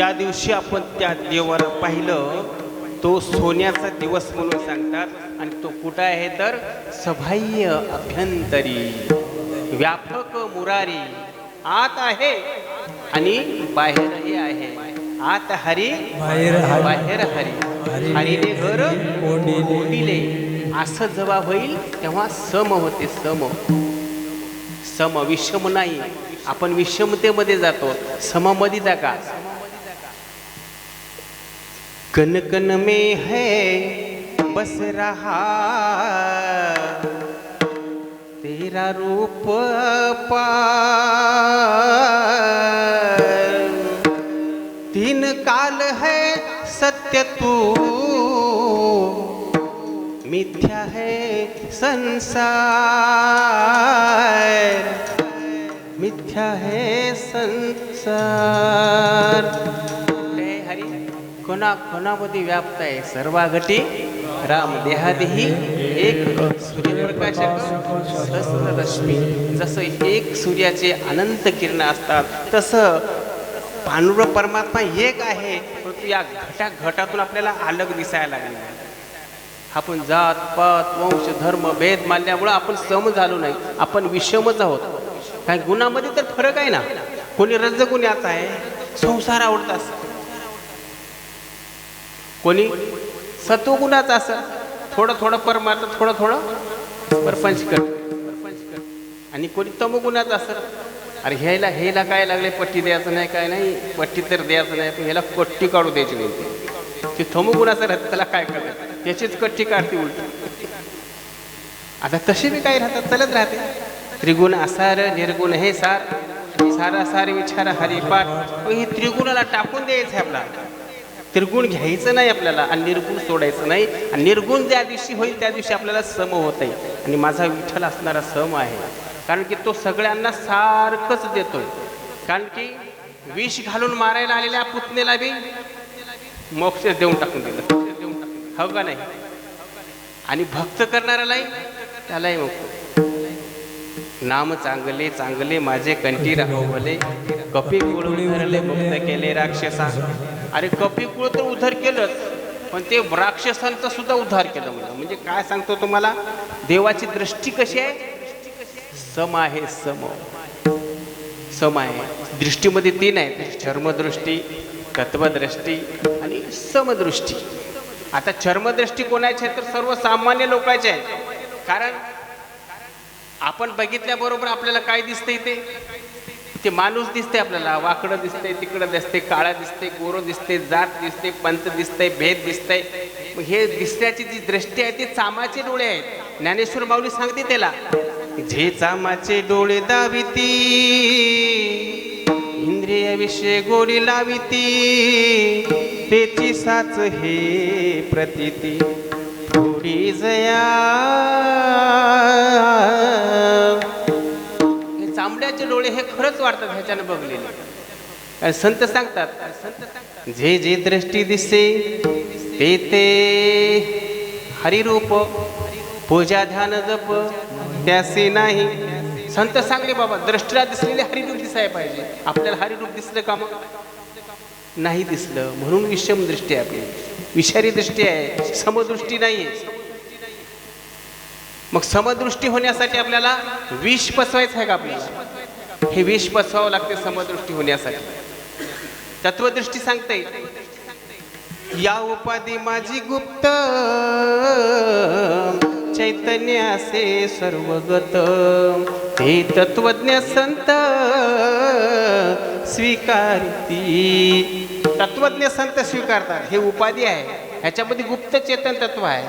ज्या दिवशी आपण त्या देवाला पाहिलं तो सोन्याचा दिवस म्हणून सांगतात. आणि तो कुठं आहे तर? सबाह्य अभ्यंतरी व्यापक मुरारी. आत आहे आणि बाहेरही आहे. आत हरी बाहेर हरी. बाहेर हरी. हरीने घर. ओढिले. असं जेव्हा होईल तेव्हा सम होते सम. सम विषम नाही. आपण विषमतेमध्ये जातो. सममध्ये जागा. कन कन में है बस रहा। तेरा रूप तीन काल है सत्य तू। मिथ्या है संसार। मिथ्या है संसार। कोणा कोणामध्ये व्याप्त आहे. सर्वागटी राम देहादेही एक सूर्यप्रकाशक रश्मी जसं एक सूर्याचे अनंत किरण असतात तसं पांडुर परमात्मा एक आहे. परंतु या घटा घटातून आपल्याला अलग दिसायला लागले आपण जात पात वंश धर्म भेद मानल्यामुळं आपण सम झालो नाही. आपण विषमच आहोत. काही गुणामध्ये तर फरक आहे ना. कोणी रजगुण्याचा आहे संसार आवडत असतो कोणी? सत्वगुणाचं असं. थोडं थोडं परमार्थ थोडं थोडं परपंच कर. आणि कोणी तमगुणाच असं. अरे ह्याला ह्याला काय लागले? पट्टी द्यायचं नाही काय नाही. पट्टी तर द्यायचं नाही पण ह्याला कट्टी काढू द्यायची नाही ते थमगुणाचं राहतं त्याला काय करतात? त्याचीच कट्टी काढते उलट. आता तसे बी काही राहतात चालत राहते. त्रिगुण असार निर्गुण हे सार. सारा सारे विचार हरिपाठ. हे त्रिगुणाला टाकून द्यायचं आहे आपला त्रिगुण घ्यायचं नाही आपल्याला आणि निर्गुण सोडायचं नाही. आणि निर्गुण ज्या दिवशी होईल त्या दिवशी आपल्याला सम होत आहे. आणि माझा विठ्ठल असणारा सम आहे. कारण की तो सगळ्यांना सारखंच देतोय. कारण की विष घालून मारायला आलेल्या पुतणेला बी मोक्ष देऊन टाकून दिलं. देऊन टाकून हो का नाही? आणि भक्त करणाऱ्यालाही त्यालाही मोक्ष. नाम चांगले चांगले माझे कंठी राहवले कपी गोळून भरले मुक्त केले राक्षसा. अरे कपिकुळ तर उद्धार केलंच पण ते राक्षसांचा सुद्धा उद्धार केलं म्हणलं. म्हणजे काय सांगतो तुम्हाला? देवाची दृष्टी कशी आहे? सम आहे सम. सम आहे. दृष्टीमध्ये तीन आहेत. चर्मदृष्टी तत्वदृष्टी आणि समदृष्टी. आता चर्मदृष्टी कोणाची आहे तर सर्वसामान्य लोकांची आहे. कारण आपण बघितल्याबरोबर आपल्याला काय दिसतं ते ते माणूस दिसते आपल्याला. वाकडं दिसतंय तिकडं दिसते काळं दिसते गोरं दिसते जात दिसते पंत दिसतंय भेद दिसतंय. मग हे दिसण्याची जी दृष्टी आहे ती चामाचे डोळे आहेत. ज्ञानेश्वर माऊली सांगते त्याला जे चामाचे डोळे दाविती इंद्रिय विषय गोडी लाविती त्याची साच हे प्रतीती. थोडी जया हे डोळे हे खरंच वाटतात ह्याच्यानं बघलेले. संत सांगतात जे जे दृष्टी दिसते ते ते हरिरूप पूजा ध्यान जप त्यासे नाही. संत सांगले बाबा दृष्टीला दिसलेले हरिरूप दिसाय पाहिजे. आपल्याला हरिरूप दिसलं का मग? नाही दिसलं. म्हणून विषम दृष्टी आहे आपली. विषारी दृष्टी आहे समदृष्टी नाही आहे मग समदृष्टी होण्यासाठी आपल्याला विष पसवायचं आहे का आपल्याला? हे विष पसवावं लागते समदृष्टी होण्यासाठी. तत्वदृष्टी सांगते या उपाधी माझी गुप्त चैतन्य असे सर्वगत. ते तत्वज्ञ संत स्वीकारती. तत्वज्ञ संत स्वीकारतात. हे उपाधी आहे. ह्याच्यामध्ये गुप्त चेतन तत्व आहे.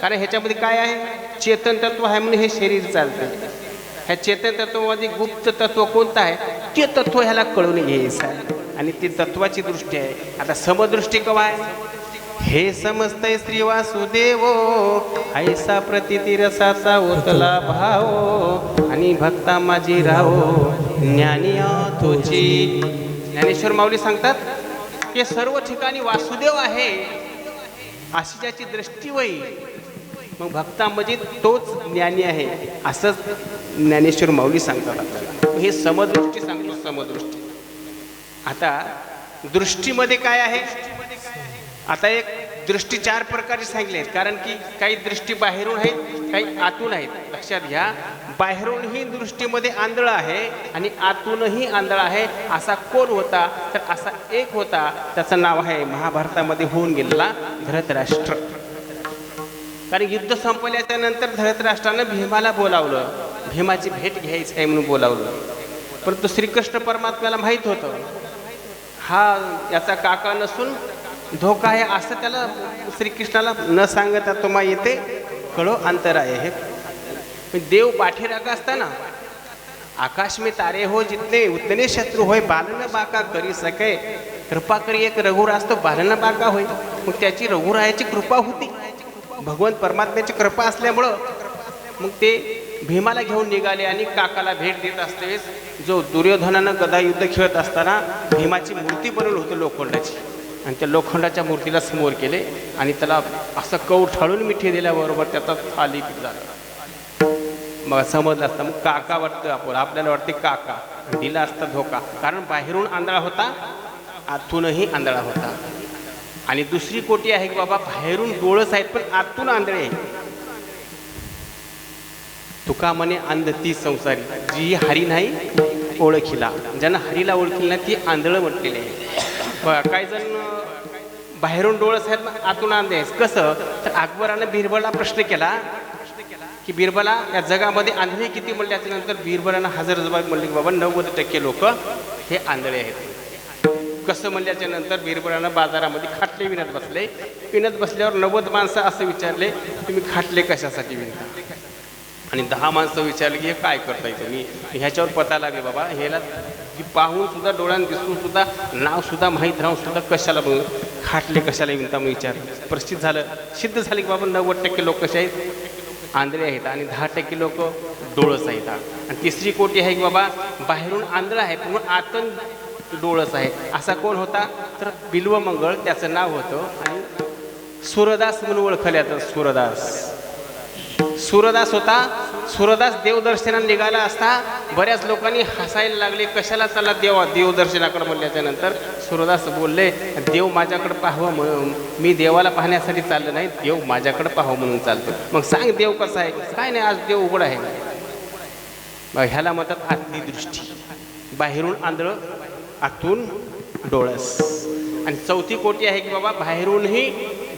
कारण ह्याच्यामध्ये काय आहे? चेतन तत्व आहे म्हणून हे शरीर चालते. ह्या चेतन तत्वामध्ये गुप्त तत्व कोणतं आहे? ते तत्व ह्याला कळून घ्यायचं आहे. आणि ती तत्वाची दृष्टी आहे. आता समदृष्टी कवा आहे. हे समजतय श्री वासुदेव. ऐसा प्रतिती रसाचा ओतला भाव. आणि भक्ता माझी राहो. ज्ञानी तुझी ज्ञानेश्वर माऊली सांगतात की सर्व ठिकाणी वासुदेव आहे. अशी ज्याची दृष्टी वही मग भक्तामध्ये तोच ज्ञानी आहे. असंच ज्ञानेश्वर माऊली सांगतात आपल्याला. हे समदृष्टी सांगतो समदृष्टी. आता दृष्टीमध्ये काय आहे? आता एक दृष्टी चार प्रकारची सांगली आहेत. कारण की काही दृष्टी बाहेरून आहेत काही आतून आहेत. लक्षात घ्या बाहेरूनही दृष्टीमध्ये आंधळ आहे आणि आतूनही आंधळ आहे. असा कोण होता? तर असा एक होता. त्याचं नाव आहे महाभारतामध्ये होऊन गेलेला धृतराष्ट्र. कारण युद्ध संपवल्याच्या नंतर धृतराष्ट्रानं भीमाला बोलावलं. भीमाची भेट घ्यायची आहे म्हणून बोलावलं. परंतु श्रीकृष्ण परमात्म्याला माहीत होतं. हा याचा काका नसून धोका आहे असं त्याला श्रीकृष्णाला न सांगता तुम्हा येते कळो अंतर आहे हे. पण देव पाठीराग असताना आकाश में तारे हो जितने उतने शत्रू होय बालन बाका करी सके. कृपा करी एक रघुरास्त तो बालन बाका होय. मग त्याची रघुरायाची कृपा होती. भगवंत परमात्म्याची कृपा असल्यामुळं मग ते भीमाला घेऊन निघाले आणि काकाला भेट देत असतेस जो दुर्योधनानं गदायुद्ध खेळत असताना भीमाची मूर्ती बनवली होती लोखंडाची. आणि त्या लोखंडाच्या मूर्तीला समोर केले आणि त्याला असं कवठाळून मिठी दिल्याबरोबर त्याचा थाली झाला. मग समजलं असतं मग काका वाटतं आपण आपल्याला वाटते काका. दिला असता धोका. कारण बाहेरून आंधळा होता आतूनही आंधळा होता. आणि दुसरी कोटी आहे की बाबा बाहेरून डोळस आहेत पण आतून आंधळे आहे तुका म्हणे अंध ती संसारी जी हरी नाही ओळखीला. ज्यांना हरीला ओळखील नाही ती आंधळं म्हटलेली आहे काही जण बाहेरून डोळस आहेत पण आतून आंधळे आहेत. कसं? तर अकबरानं बिरबलला प्रश्न केला की बिरबला या जगामध्ये आंधळे किती म्हणले त्याच्यानंतर बिरबलानं हजार जबाब म्हणले की बाबा नव्वद टक्के लोक हे आंधळे आहेत. कसं म्हणल्याच्या नंतर बिरबलानं बाजारामध्ये खाटले विणत बसले. विणत बसल्यावर नव्वद माणसं असं विचारले तुम्ही खाटले कशासाठी विणता? आणि दहा माणसं विचारले की हे काय करताय तुम्ही? ह्याच्यावर पता लागले बाबा. ह्याला की पाहून सुद्धा डोळ्यात दिसून सुद्धा नाव सुद्धा माहीत राहून सुद्धा कशाला बघ? खाटले कशाला विणता? मग विचारलं. प्रसिद्ध झालं. सिद्ध झालं की बाबा नव्वद टक्के लोक कसे आहेत. आंधळे आहेत आणि दहा टक्के लोक डोळस आहेत. आणि तिसरी कोटी आहे की बाबा बाहेरून आंधळा आहे पण आतन डोळस आहे. असा कोण होता? तर बिल्वमंगळ त्याचं नाव होतं. आणि सूरदास म्हणून ओळखले जातं सूरदास. सूरदास होता. सूरदास देवदर्शनाला निघाला असता बऱ्याच लोकांनी हसायला लागले कशाला चला देवा देवदर्शनाकडे म्हणल्याच्या नंतर सूरदास बोलले देव माझ्याकडे पाहावं म्हणून मी देवाला पाहण्यासाठी चाललं नाही देव माझ्याकडे पाहावं म्हणून चालतो. मग सांग देव कसा आहे? काय नाही आज देव उघड आहे. मग ह्याला म्हणतात आतली दृष्टी बाहेरून आंधळ आतून डोळस. आणि चौथी कोटी आहे की बाबा बाहेरूनही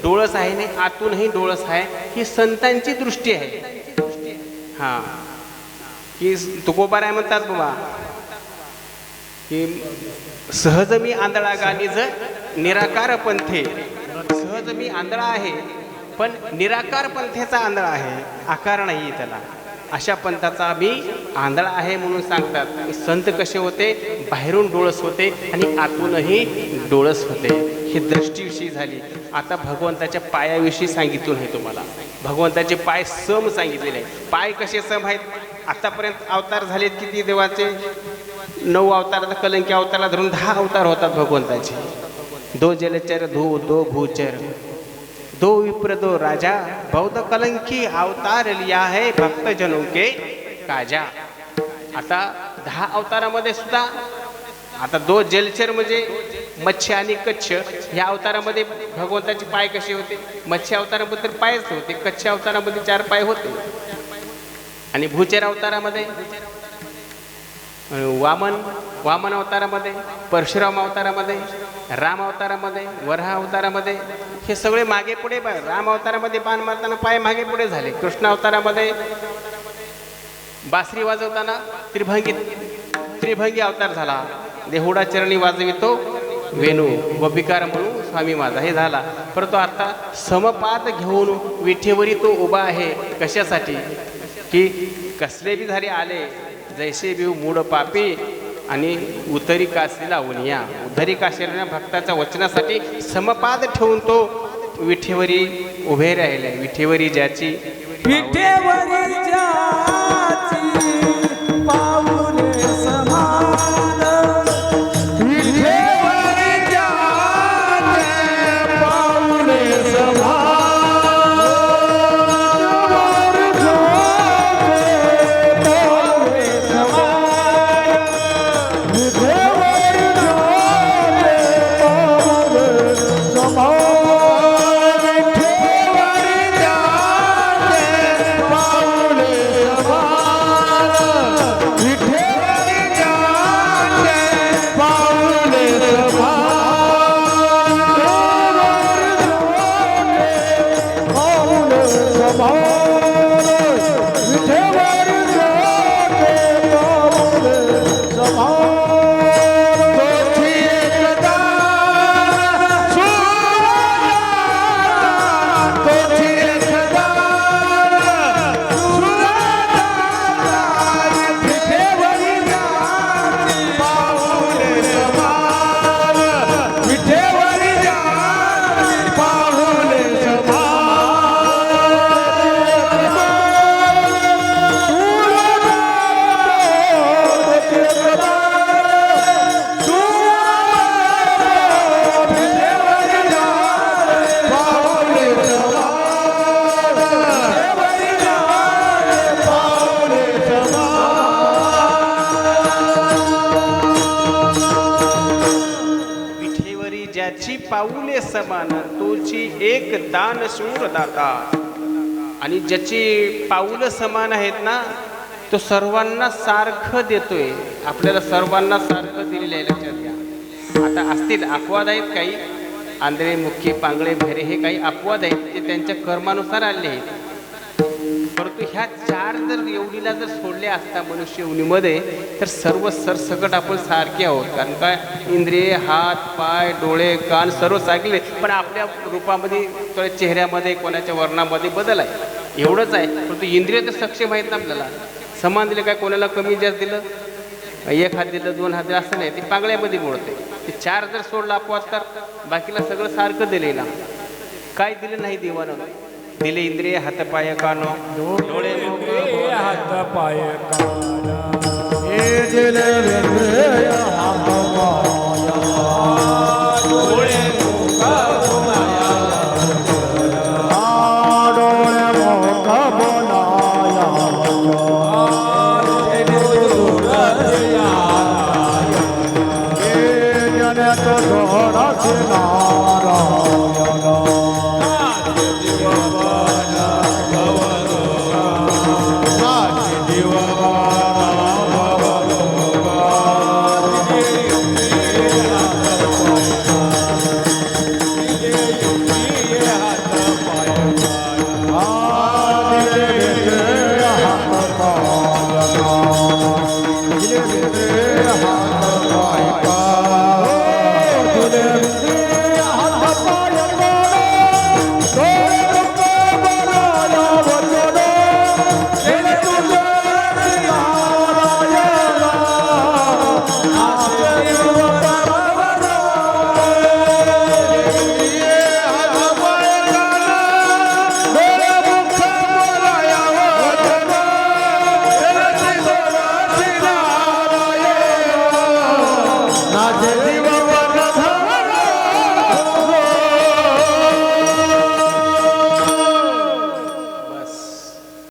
डोळस आहे नाही आतूनही डोळस आहे ही संतांची दृष्टी आहे. हां. की तुकोबाराय म्हणतात बाबा की सहज मी आंधळा गाणीज निराकार पंथे. सहज मी आंधळा आहे पण निराकार पंथेचा आंधळा आहे आकार नाही त्याला. अशा पंथाचा मी आंधळा आहे म्हणून सांगतात. संत कसे होते? बाहेरून डोळस होते आणि आतूनही डोळस होते. ही दृष्टीविषयी झाली. आता भगवंताच्या पायाविषयी सांगितलं आहे तुम्हाला. भगवंताचे पाय सम सांगितलेले आहे पाय कसे सम आहेत? आतापर्यंत अवतार झालेत किती देवाचे? नऊ अवतार कलंकी अवताराला धरून दहा अवतार होतात भगवंताचे. दो जलचर धो दो भूचर. दो विप्र दो राजा। बौद्ध कलंकी अवतार लिया है भक्त जनों के काजा आता दहा अवतारामध्ये सुद्धा आता दो जलचर म्हणजे मच्छी आणि कच्छ ह्या अवतारामध्ये भगवंताचे पाय कसे होते? मच्छी अवतारामध्ये तर पायच होते कच्छ अवतारामध्ये चार पाय होते. आणि भूचर अवतारामध्ये वामन वामन अवतारामध्ये परशुराम अवतारामध्ये राम अवतारामध्ये वराह अवतारामध्ये हे सगळे मागे पुढे राम अवतारामध्ये बाण मारताना पाय मागे पुढे झाले. कृष्ण अवतारामध्ये बासरी वाजवताना त्रिभंगी त्रिभंगी अवतार झाला. देहुडा चरणी वाजवितो वेणू व बिकार म्हणून स्वामी माझा हे झाला. परंतु आता समपात घेऊन विठेवरी तो उभा आहे कशासाठी? की कसले बी झाले आले जैसे बिहू मूड पापी आणि उतरी काशीला उनिया उधरी काशीला भक्ताच्या वचनासाठी समपाद ठेवून तो विठेवरी उभे राहिले. विठेवरी ज्याची विठेवरी पाऊले समान तोची एक दान शूर दाता. आणि ज्याची पाऊलं समान आहेत ना तो सर्वांना सारखं देतोय. आपल्याला सर्वांना सारखं दिलेलं आहे लक्षात घ्या. आता असतील अपवाद आहेत काही. आंधळे मुख्य पांगळे भैरे हे काही अपवाद आहेत ते त्यांच्या कर्मानुसार आले आहेत. ह्या चार जर एवढीला जर सोडल्या असता मनुष्य उनीमध्ये तर सर्व सरसकट आपण सारखे आहोत. कारण काय? इंद्रिय हात पाय डोळे कान सर्व सारखे पण आपल्या रूपामध्ये थोड्या चेहऱ्यामध्ये कोणाच्या वर्णामध्ये बदल आहे. एवढंच आहे. परंतु इंद्रिय तर सक्षम आहेत ना आपल्याला. समान दिलं काय? कोणाला कमी जास्त दिलं? एक हात दिलं दोन हात दिलं असं नाही. ते पांगळ्यामध्ये मोडते. ते चार जर सोडलं अपवाद तर बाकीला सगळं सारखं दिलं ना. काय दिलं नाही देवानं. दिले इंद्रिय हातपाय कानो डोळे मुख हे हात पाय काना हे दिले